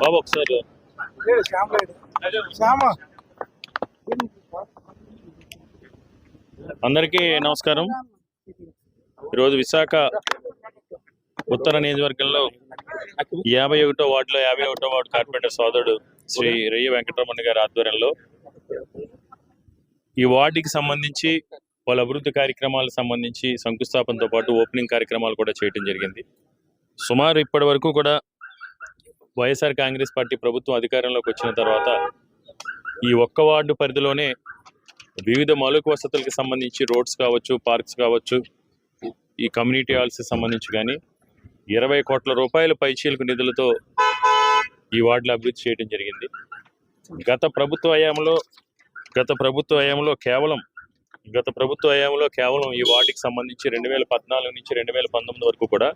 బాబు ఒకసారి. అందరికీ నమస్కారం. ఈరోజు విశాఖ ఉత్తర నియోజకవర్గంలో యాభై ఒకటో వార్డులో యాభై ఒకటో వార్డు కార్పొరేటర్ సోదరుడు శ్రీ రెయ్య వెంకటరమణ గారి ఆధ్వర్యంలో ఈ వార్డుకి సంబంధించి వాళ్ళ అభివృద్ధి కార్యక్రమాలకు సంబంధించి శంకుస్థాపనతో పాటు ఓపెనింగ్ కార్యక్రమాలు కూడా చేయడం జరిగింది. సుమారు ఇప్పటి వరకు కూడా వైఎస్ఆర్ కాంగ్రెస్ పార్టీ ప్రభుత్వం అధికారంలోకి వచ్చిన తర్వాత ఈ ఒక్క వార్డు పరిధిలోనే వివిధ మౌలిక వసతులకు సంబంధించి రోడ్స్ కావచ్చు పార్క్స్ కావచ్చు ఈ కమ్యూనిటీ హాల్స్కి సంబంధించి కానీ ఇరవై కోట్ల రూపాయల పైచీలకు నిధులతో ఈ వార్డులు అభివృద్ధి చేయడం జరిగింది. గత ప్రభుత్వ హయాంలో గత ప్రభుత్వ హయాంలో కేవలం గత ప్రభుత్వ హయాంలో కేవలం ఈ వార్డుకి సంబంధించి రెండు వేల పద్నాలుగు నుంచి రెండు వేల పంతొమ్మిది వరకు కూడా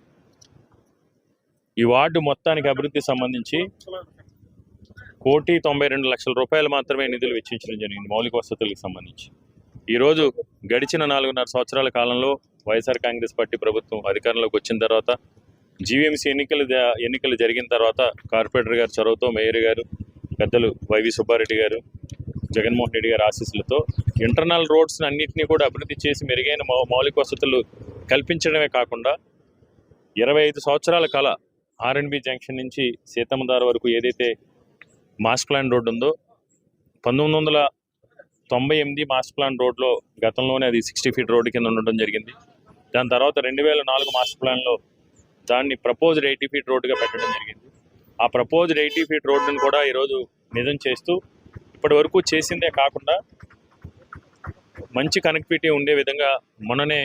ఈ వార్డు మొత్తానికి అభివృద్ధి సంబంధించి కోటి తొంభై రెండు లక్షల రూపాయలు మాత్రమే నిధులు వెచ్చించడం జరిగింది మౌలిక వసతులకు సంబంధించి. ఈరోజు గడిచిన నాలుగున్నర సంవత్సరాల కాలంలో వైఎస్ఆర్ కాంగ్రెస్ పార్టీ ప్రభుత్వం అధికారంలోకి వచ్చిన తర్వాత జీవీఎంసీ ఎన్నికలు ఎన్నికలు జరిగిన తర్వాత కార్పొరేటర్ గారు చొరవతో మేయర్ గారు పెద్దలు వైవి సుబ్బారెడ్డి గారు జగన్మోహన్ రెడ్డి గారి ఆశీస్సులతో ఇంటర్నల్ రోడ్స్ అన్నింటినీ కూడా అభివృద్ధి చేసి మెరుగైన మౌలిక వసతులు కల్పించడమే కాకుండా ఇరవై ఐదు సంవత్సరాల కళ ఆర్ఎన్బి జంక్షన్ నుంచి సీతమ్మదారు వరకు ఏదైతే మాస్ ప్లాన్ రోడ్డు ఉందో పంతొమ్మిది వందల తొంభై ఎనిమిది మాస్క్ ప్లాన్ రోడ్లో గతంలోనే అది సిక్స్టీ ఫీట్ రోడ్డు కింద ఉండడం జరిగింది. దాని తర్వాత రెండు వేల నాలుగు మాస్టర్ ప్లాన్లో దాన్ని ప్రపోజ్డ్ ఎయిటీ ఫీట్ రోడ్డుగా పెట్టడం జరిగింది. ఆ ప్రపోజ్డ్ ఎయిటీ ఫీట్ రోడ్డును కూడా ఈరోజు నిజం చేస్తూ ఇప్పటి వరకు చేసిందే కాకుండా మంచి కనెక్టివిటీ ఉండే విధంగా మొన్ననే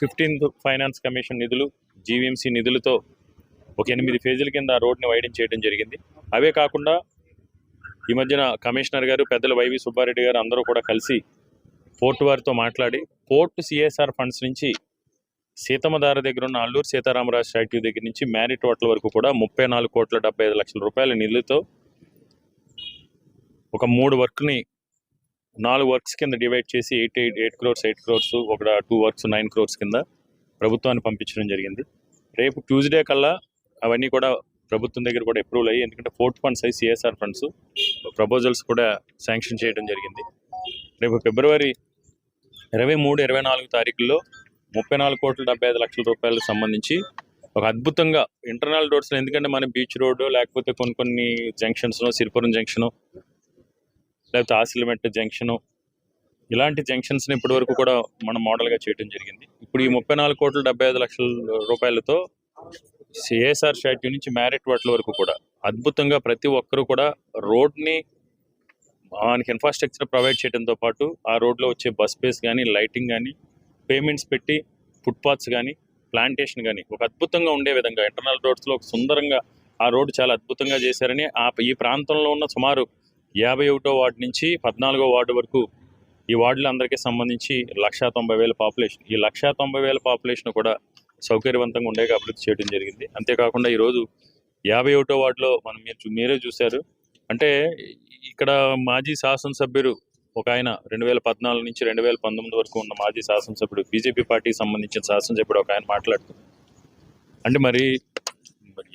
ఫిఫ్టీన్త్ ఫైనాన్స్ కమిషన్ నిధులు జీవీఎంసీ నిధులతో ఒక ఎనిమిది ఫేజుల కింద ఆ రోడ్ని వైడింగ్ చేయడం జరిగింది. అవే కాకుండా ఈ మధ్యన కమిషనర్ గారు పెద్దల వైవి సుబ్బారెడ్డి గారు అందరూ కూడా కలిసి పోర్టు వారితో మాట్లాడి పోర్టు సిఎస్ఆర్ ఫండ్స్ నుంచి సీతమ్మదార దగ్గర ఉన్న అల్లూరు సీతారామరాజు స్టాట్యూ దగ్గర నుంచి మ్యారిట్ హోటల్ వరకు కూడా ముప్పై నాలుగు కోట్ల డెబ్బై ఐదు లక్షల రూపాయల నిధులతో ఒక మూడు వర్క్ని నాలుగు వర్క్స్ కింద డివైడ్ చేసి eight eight eight crores eight crores ఒక టూ వర్క్స్ నైన్ క్రోర్స్ కింద ప్రభుత్వాన్ని పంపించడం జరిగింది. రేపు ట్యూస్డే కల్లా అవన్నీ కూడా ప్రభుత్వం దగ్గర కూడా అప్రూవల్ అయ్యి ఎందుకంటే ఫోర్త్ ఫండ్స్ అయ్యి సిఎస్ఆర్ ఫండ్స్ ప్రపోజల్స్ కూడా శాంక్షన్ చేయడం జరిగింది. రేపు ఫిబ్రవరి ఇరవై మూడు ఇరవై నాలుగు తారీఖుల్లో ముప్పై నాలుగు కోట్ల డెబ్బై ఐదు లక్షల రూపాయలకు సంబంధించి ఒక అద్భుతంగా ఇంటర్నల్ రోడ్స్ ఎందుకంటే మన బీచ్ రోడ్డు లేకపోతే కొన్ని కొన్ని జంక్షన్స్లో సిరిపురం జంక్షను లేకపోతే ఆసిలిమెట్ జంక్షను ఇలాంటి జంక్షన్స్ని ఇప్పటివరకు కూడా మనం మోడల్గా చేయడం జరిగింది. ఇప్పుడు ఈ ముప్పై నాలుగు కోట్ల డెబ్బై ఐదు లక్షల రూపాయలతో సిఎస్ఆర్ స్టాట్యూ నుంచి మ్యారెట్ వాటి వరకు కూడా అద్భుతంగా ప్రతి ఒక్కరూ కూడా రోడ్ని మనకి ఇన్ఫ్రాస్ట్రక్చర్ ప్రొవైడ్ చేయడంతో పాటు ఆ రోడ్లో వచ్చే బస్ స్పేస్ కానీ లైటింగ్ కానీ పేమెంట్స్ పెట్టి ఫుట్పాత్స్ కానీ ప్లాంటేషన్ కానీ ఒక అద్భుతంగా ఉండే విధంగా ఇంటర్నల్ రోడ్స్లో ఒక సుందరంగా ఆ రోడ్డు చాలా అద్భుతంగా చేశారని ఆ ఈ ప్రాంతంలో ఉన్న సుమారు యాభై ఒకటో వార్డు నుంచి పద్నాలుగో వార్డు వరకు ఈ వార్డులు అందరికీ సంబంధించి లక్షా తొంభై వేల పాపులేషన్ ఈ లక్షా తొంభై వేల పాపులేషన్ కూడా సౌకర్యవంతంగా ఉండేగా అభివృద్ధి చేయడం జరిగింది. అంతేకాకుండా ఈరోజు యాభై ఒకటో వార్డులో మనం మీరు మీరే చూశారు. అంటే ఇక్కడ మాజీ శాసనసభ్యుడు ఒక ఆయన రెండు వేల పద్నాలుగు నుంచి రెండు వేల పంతొమ్మిది వరకు ఉన్న మాజీ శాసనసభ్యుడు బీజేపీ పార్టీకి సంబంధించిన శాసనసభ్యుడు ఒక ఆయన మాట్లాడుతూ. అంటే మరి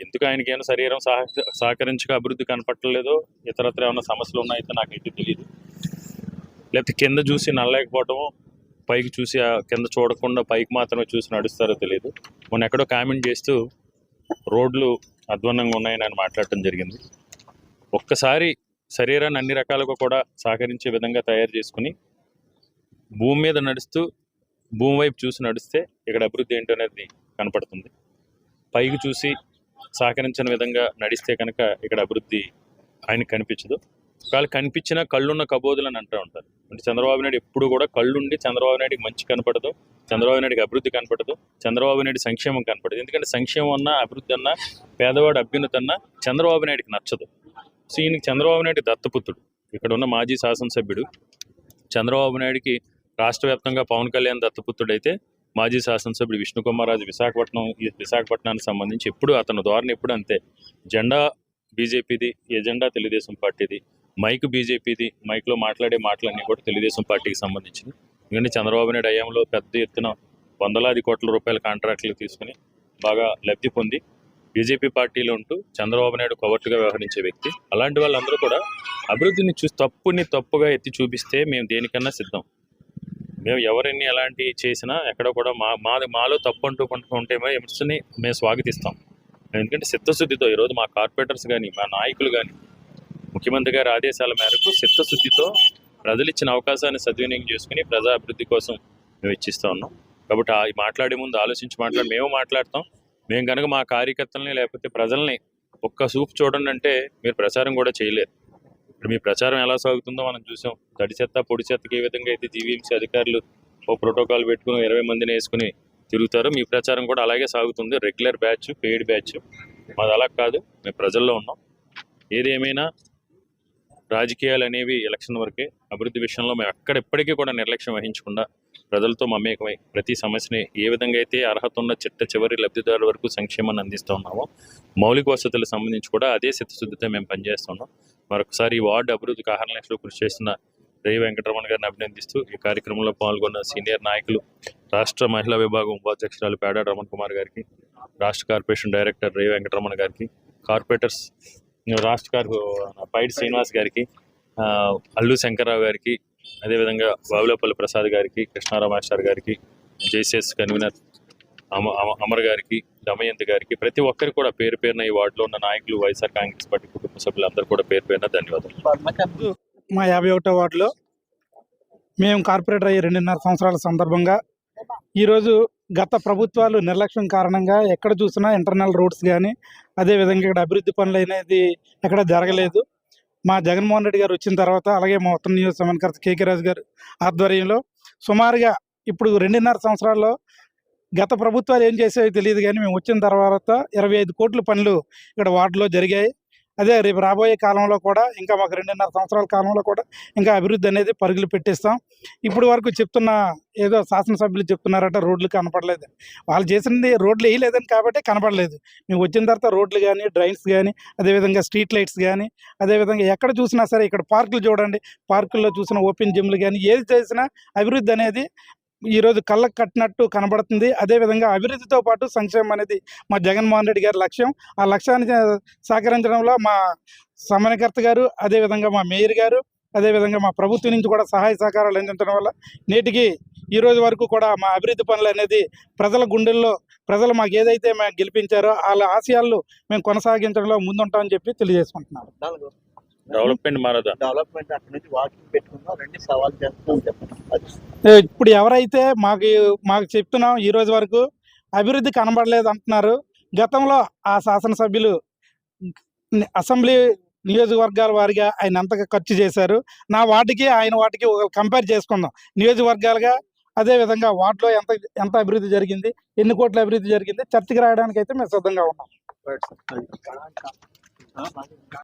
ఎందుకు ఆయనకి ఏమైనా శరీరం సహ సహకరించక అభివృద్ధి కనపట్టలేదో ఇతరత్ర ఏమైనా సమస్యలు ఉన్నాయో నాకైతే తెలియదు లేకపోతే కింద చూసి నల్లలేకపోవటము పైకి చూసి ఆ కింద చూడకుండా పైకి మాత్రమే చూసి నడుస్తారో తెలియదు మొన్న ఎక్కడో కామెంట్ చేస్తూ రోడ్లు అధ్వన్నంగా ఉన్నాయని ఆయన మాట్లాడటం జరిగింది. ఒక్కసారి శరీరాన్ని అన్ని రకాలుగా కూడా సహకరించే విధంగా తయారు చేసుకుని భూమి మీద నడుస్తూ భూమి వైపు చూసి నడిస్తే ఇక్కడ అభివృద్ధి ఏంటో అనేది కనపడుతుంది. పైకి చూసి సహకరించిన విధంగా నడిస్తే కనుక ఇక్కడ అభివృద్ధి ఆయనకు కనిపించదు. ఒకవేళ కనిపించినా కళ్ళున్న కబోదులు అని అంటూ ఉంటారు. అంటే చంద్రబాబు నాయుడు ఎప్పుడు కూడా కళ్ళుండి చంద్రబాబు నాయుడికి మంచి కనపడదు చంద్రబాబు నాయుడికి అభివృద్ధి కనపడదు చంద్రబాబు నాయుడు సంక్షేమం కనపడదు. ఎందుకంటే సంక్షేమం అన్నా అభివృద్ధి అన్నా పేదవాడు అభ్యున్నతి అన్నా చంద్రబాబు నాయుడికి నచ్చదు. సో ఈయనకి చంద్రబాబు నాయుడు దత్తపుత్రుడు. ఇక్కడ ఉన్న మాజీ శాసనసభ్యుడు చంద్రబాబు నాయుడికి రాష్ట్ర వ్యాప్తంగా పవన్ కళ్యాణ్ దత్తపుత్రుడు అయితే మాజీ శాసనసభ్యుడు విష్ణుకుమారాజు విశాఖపట్నం ఈ విశాఖపట్నానికి సంబంధించి ఎప్పుడు అతను ధోరణి ఎప్పుడు అంతే. జెండా బీజేపీది ఎజెండా తెలుగుదేశం పార్టీది మైక్ బీజేపీది మైక్లో మాట్లాడే మాటలన్నీ కూడా తెలుగుదేశం పార్టీకి సంబంధించింది. ఎందుకంటే చంద్రబాబు నాయుడు హయాంలో పెద్ద ఎత్తున వందలాది కోట్ల రూపాయల కాంట్రాక్టులు తీసుకుని బాగా లబ్ధి పొంది బీజేపీ పార్టీలో ఉంటూ చంద్రబాబు నాయుడు కొవర్టుగా వ్యవహరించే వ్యక్తి. అలాంటి వాళ్ళందరూ కూడా అభివృద్ధిని చూసి తప్పుని తప్పుగా ఎత్తి చూపిస్తే మేము దేనికన్నా సిద్ధం. మేము ఎవరిని ఎలాంటి చేసినా ఎక్కడ కూడా మా మాది మాలో తప్పు అంటూ కొంటూ ఉంటే విమర్శని మేము స్వాగతిస్తాం. ఎందుకంటే చిత్తశుద్ధితో ఈరోజు మా కార్పొరేటర్స్ కానీ మా నాయకులు కానీ ముఖ్యమంత్రి గారి ఆదేశాల మేరకు చిత్తశుద్ధితో ప్రజలు ఇచ్చిన అవకాశాన్ని సద్వినియోగం చేసుకుని ప్రజా అభివృద్ధి కోసం మేము ఇచ్చిస్తూ ఉన్నాం. కాబట్టి ఆ మాట్లాడే ముందు ఆలోచించి మాట్లాడి మేము మాట్లాడతాం. మేము కనుక మా కార్యకర్తలని లేకపోతే ప్రజల్ని ఒక్క సూప్ చూడండి అంటే మీరు ప్రచారం కూడా చేయలేరు. ఇప్పుడు మీ ప్రచారం ఎలా సాగుతుందో మనం చూసాం. తడి చెత్త పొడి చెత్తకి ఏ విధంగా అయితే జీవీఎంసీ అధికారులు ఓ ప్రోటోకాల్ పెట్టుకుని ఇరవై మందిని వేసుకుని తిరుగుతారు. మీ ప్రచారం కూడా అలాగే సాగుతుంది. Regular batch paid batch. మాది అలా కాదు. మేము ప్రజల్లో ఉన్నాం. ఏది ఏమైనా రాజకీయాలు అనేవి ఎలక్షన్ వరకే అభివృద్ధి విషయంలో మేము అక్కడ ఎప్పటికీ కూడా నిర్లక్ష్యం వహించకుండా ప్రజలతో మమేకమై ప్రతి సమస్యని ఏ విధంగా అయితే అర్హత ఉన్న చిట్ట చివరి లబ్ధిదారుల వరకు సంక్షేమాన్ని అందిస్తూ ఉన్నామో మౌలిక వసతులకు సంబంధించి కూడా అదే చిత్తశుద్ధితో మేము పనిచేస్తున్నాం మరొకసారి ఈ వార్డు అభివృద్ధికి ఆహరణలో కృషి చేసిన రేవి వెంకటరమణ గారిని అభినందిస్తూ ఈ కార్యక్రమంలో పాల్గొన్న సీనియర్ నాయకులు రాష్ట్ర మహిళా విభాగం ఉపాధ్యక్షురాలు పేడ రమణ్ కుమార్ గారికి రాష్ట్ర కార్పొరేషన్ డైరెక్టర్ రేవి వెంకటరమణ గారికి కార్పొరేటర్స్ రాష్ట్ర కార్ పైడి శ్రీనివాస్ గారికి అల్లు శంకర్రావు గారికి అదేవిధంగా బాబులపల్లి ప్రసాద్ గారికి కృష్ణారావు గారికి జేసీఎస్ కన్వీనర్ అమ అమ- అమర్ గారికి దమయంతి గారికి ప్రతి ఒక్కరికి కూడా పేరు పేరున ఈ వార్డులో ఉన్న నాయకులు వైఎస్ఆర్ కాంగ్రెస్ పార్టీ కుటుంబ సభ్యులందరూ కూడా పేరు పేరున ధన్యవాదాలు. మా యాభై ఒకటో వార్డులో మేము కార్పొరేటర్ అయ్యి రెండున్నర సంవత్సరాల సందర్భంగా ఈరోజు గత ప్రభుత్వాలు నిర్లక్ష్యం కారణంగా ఎక్కడ చూసినా ఇంటర్నల్ రోడ్స్ కానీ అదేవిధంగా ఇక్కడ అభివృద్ధి పనులు అనేది ఎక్కడ జరగలేదు. మా జగన్మోహన్ రెడ్డి గారు వచ్చిన తర్వాత అలాగే మా ఉత్తర నియోజక కేకే రాజు గారు ఆధ్వర్యంలో సుమారుగా ఇప్పుడు రెండున్నర సంవత్సరాల్లో గత ప్రభుత్వాలు ఏం చేసాయో తెలియదు కానీ మేము వచ్చిన తర్వాత ఇరవై ఐదు కోట్ల పనులు ఇక్కడ వార్డులో జరిగాయి. అదే రేపు రాబోయే కాలంలో కూడా ఇంకా మాకు రెండున్నర సంవత్సరాల కాలంలో కూడా ఇంకా అభివృద్ధి అనేది పరుగులు పెట్టిస్తాం. ఇప్పుడు వరకు చెప్తున్న ఏదో శాసనసభ్యులు చెప్తున్నారట రోడ్లు కనపడలేదు. వాళ్ళు చేసింది రోడ్లు వేయలేదని కాబట్టి కనపడలేదు. మేము వచ్చిన తర్వాత రోడ్లు కానీ డ్రైన్స్ కానీ అదేవిధంగా స్ట్రీట్ లైట్స్ కానీ అదేవిధంగా ఎక్కడ చూసినా సరే ఇక్కడ పార్కులు చూడండి. పార్కుల్లో చూసిన ఓపెన్ జిమ్లు కానీ ఏది చేసినా అభివృద్ధి అనేది ఈరోజు కళ్ళకు కట్టినట్టు కనబడుతుంది. అదేవిధంగా అభివృద్ధితో పాటు సంక్షేమం అనేది మా జగన్మోహన్ రెడ్డి గారి లక్ష్యం. ఆ లక్ష్యాన్ని సహకరించడంలో మా సమన్వయకర్త గారు అదేవిధంగా మా మేయర్ గారు అదేవిధంగా మా ప్రభుత్వం నుంచి కూడా సహాయ సహకారాలు అందించడం వల్ల నేటికి ఈ రోజు వరకు కూడా మా అభివృద్ధి పనులు అనేది ప్రజల గుండెల్లో ప్రజలు మాకు ఏదైతే మేము గెలిపించారో వాళ్ళ ఆశయాలు మేము కొనసాగించడంలో ముందుంటామని చెప్పి తెలియజేసుకుంటున్నాను. డెవలప్మెంట్ మారదా? డెవలప్మెంట్ అక్కడ నుంచి వాకింగ్ పెట్టుకుందాం రెండు సవాల్ చెప్పండి. ఇప్పుడు ఎవరైతే మాకు మాకు చెప్తున్నాం ఈ రోజు వరకు అభివృద్ధి కనబడలేదు అంటున్నారు గతంలో ఆ శాసనసభ్యులు అసెంబ్లీ నియోజకవర్గాల వారిగా ఆయన ఎంతగా ఖర్చు చేశారు నా వాటికి ఆయన వాటికి కంపేర్ చేసుకుందాం. నియోజకవర్గాలుగా అదే విధంగా వాటిలో ఎంత ఎంత అభివృద్ధి జరిగింది ఎన్ని కోట్ల అభివృద్ధి జరిగింది చర్చకి రాయడానికి అయితే మేము సిద్ధంగా ఉన్నాం.